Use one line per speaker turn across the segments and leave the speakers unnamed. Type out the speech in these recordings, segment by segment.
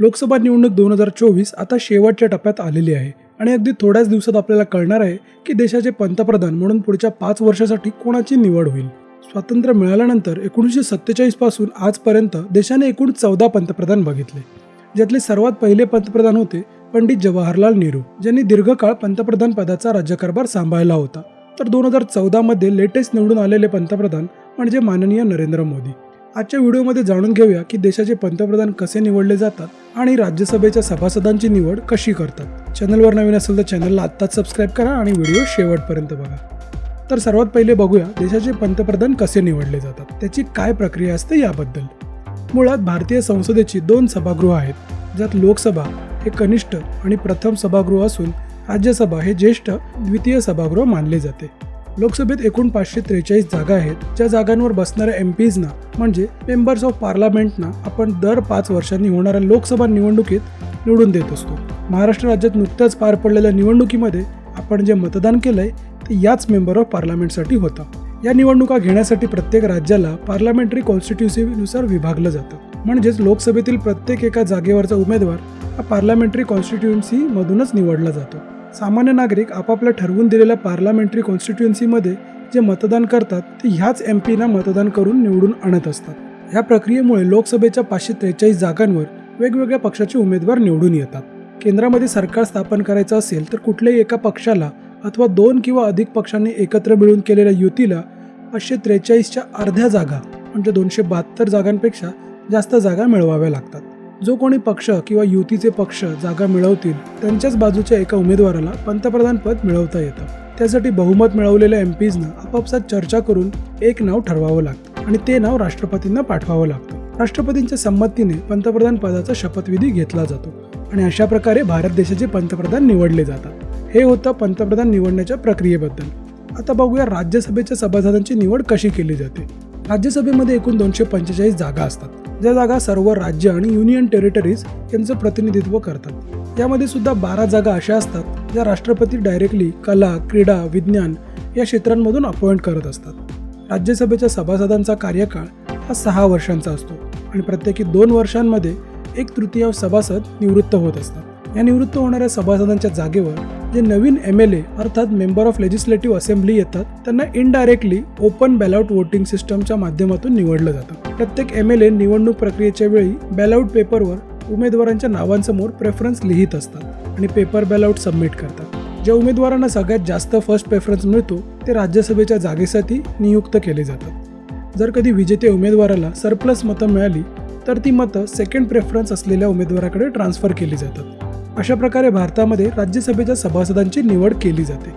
लोकसभा निवडणूक दोन हजार चोवीस आता शेवटच्या टप्प्यात आलेली आहे. आणि अगदी थोड्याच दिवसात आपल्याला कळणार आहे की देशाचे पंतप्रधान म्हणून पुढच्या पाच वर्षासाठी कोणाची निवड होईल. स्वातंत्र्य मिळाल्यानंतर एकोणीसशे सत्तेचाळीसपासून आजपर्यंत देशाने एकूण चौदा पंतप्रधान बघितले. ज्यातले सर्वात पहिले पंतप्रधान होते पंडित जवाहरलाल नेहरू ज्यांनी दीर्घकाळ पंतप्रधान पदाचा राज्यकारभार सांभाळला होता. तर दोन हजार चौदामध्ये लेटेस्ट निवडून आलेले पंतप्रधान म्हणजे माननीय नरेंद्र मोदी. आजच्या व्हिडिओमध्ये जाणून घेऊया की देशाचे पंतप्रधान कसे निवडले जातात आणि राज्यसभेच्या सभासदांची निवड कशी करतात. चॅनलवर नवीन असेल तर चॅनलला आत्ताच सबस्क्राईब करा आणि व्हिडिओ शेवटपर्यंत बघा. तर सर्वात पहिले बघूया देशाचे पंतप्रधान कसे निवडले जातात. त्याची काय प्रक्रिया असते याबद्दल. मुळात भारतीय संसदेची दोन सभागृह आहेत ज्यात लोकसभा हे कनिष्ठ आणि प्रथम सभागृह असून राज्यसभा हे ज्येष्ठ द्वितीय सभागृह मानले जाते. लोकसभेत एकूण पाचशे त्रेचाळीस जागा आहेत. ज्या जागांवर बसणाऱ्या एम पीजना म्हणजे मेंबर्स ऑफ पार्लमेंटना आपण दर पाच वर्षांनी होणाऱ्या लोकसभा निवडणुकीत निवडून देत असतो. महाराष्ट्र राज्यात नुकत्याच पार पडलेल्या निवडणुकीमध्ये आपण जे मतदान केलंय ते याच मेंबर ऑफ पार्लमेंटसाठी होतं. या निवडणुका घेण्यासाठी प्रत्येक राज्याला पार्लमेंटरी कॉन्स्टिट्युन्सीनुसार विभागलं जातं. म्हणजेच लोकसभेतील प्रत्येक एका जागेवरचा उमेदवार हा पार्लमेंटरी कॉन्स्टिट्युन्सीमधूनच निवडला जातो. सामान्य नागरिक आपापल्या ठरवून दिलेल्या पार्लमेंटरी कॉन्स्टिट्युन्सीमध्ये जे मतदान करतात ते ह्याच एम पीना मतदान करून निवडून आणत असतात. या प्रक्रियेमुळे लोकसभेच्या पाचशे त्रेचाळीस जागांवर वेगवेगळ्या पक्षाचे उमेदवार निवडून येतात. केंद्रामध्ये सरकार स्थापन करायचं असेल तर कुठल्याही एका पक्षाला अथवा दोन किंवा अधिक पक्षांनी एकत्र मिळून केलेल्या युतीला पाचशे त्रेचाळीसच्या अर्ध्या जागा म्हणजे दोनशे बहात्तर जागांपेक्षा जास्त जागा मिळवाव्या लागतात. जो कोणी पक्ष किंवा युतीचे पक्ष जागा मिळवतील त्यांच्याच बाजूच्या एका उमेदवाराला पंतप्रधान पद मिळवता येतं. त्यासाठी बहुमत मिळवलेल्या एम पीजना आपापसात चर्चा करून एक नाव ठरवावं लागतं आणि ते नाव राष्ट्रपतींना पाठवावं लागतं. राष्ट्रपतींच्या संमतीने पंतप्रधान पदाचा शपथविधी घेतला जातो आणि अशा प्रकारे भारत देशाचे पंतप्रधान निवडले जातात. हे होतं पंतप्रधान निवडण्याच्या प्रक्रियेबद्दल. आता बघूया राज्यसभेच्या सभासदांची निवड कशी केली जाते. राज्यसभेमध्ये एकूण दोनशे पंचेचाळीस जागा असतात. ज्या जागा सर्व राज्य आणि युनियन टेरिटरीज यांचं प्रतिनिधित्व करतात. यामध्ये सुद्धा बारा जागा अशा असतात ज्या राष्ट्रपती डायरेक्टली कला क्रीडा विज्ञान या क्षेत्रांमधून अपॉइंट करत असतात. राज्यसभेच्या सभासदांचा कार्यकाळ हा सहा वर्षांचा असतो आणि प्रत्येकी दोन वर्षांमध्ये एक तृतीयांश सभासद निवृत्त होत असतात. या निवृत्त होणाऱ्या सभासदांच्या जागेवर जे नवीन एम एल ए अर्थात मेंबर ऑफ लेजिस्लेटिव्ह असेंब्ली येतात त्यांना इनडायरेक्टली ओपन बॅलआउट वोटिंग सिस्टमच्या माध्यमातून निवडलं जातं. प्रत्येक एम एल ए निवडणूक प्रक्रियेच्या वेळी बॅलआउट पेपरवर उमेदवारांच्या नावांसमोर प्रेफरन्स लिहित असतात आणि पेपर बॅलआउट सबमिट करतात. ज्या उमेदवारांना सगळ्यात जास्त फर्स्ट प्रेफरन्स मिळतो ते राज्यसभेच्या जागेसाठी नियुक्त केले जातात. जर कधी विजेत्या उमेदवाराला सरप्लस मतं मिळाली तर ती मतं सेकंड प्रेफरन्स असलेल्या उमेदवाराकडे ट्रान्सफर केली जातात. अशा प्रकारे भारतामध्ये राज्यसभेच्या सभासदांची निवड केली जाते.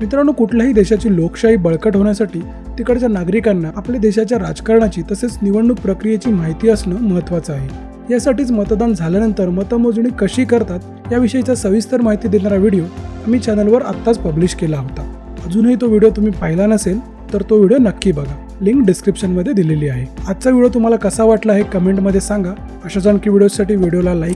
मित्रांनो कुठल्याही देशाची लोकशाही बळकट होण्यासाठी तिकडच्या नागरिकांना आपल्या देशाच्या राजकारणाची तसेच निवडणूक प्रक्रियेची माहिती असणं महत्त्वाचं आहे. यासाठीच मतदान झाल्यानंतर मतमोजणी कशी करतात याविषयीचा सविस्तर माहिती देणारा व्हिडिओ आम्ही चॅनलवर आत्ताच पब्लिश केला होता. अजूनही तो व्हिडिओ तुम्ही पाहिला नसेल तर तो व्हिडिओ नक्की बघा. लिंक डिस्क्रिप्शनमध्ये दिलेली आहे. आजचा व्हिडिओ तुम्हाला कसा वाटला हे कमेंटमध्ये सांगा. अशाच आणखी व्हिडिओसाठी व्हिडिओला लाईक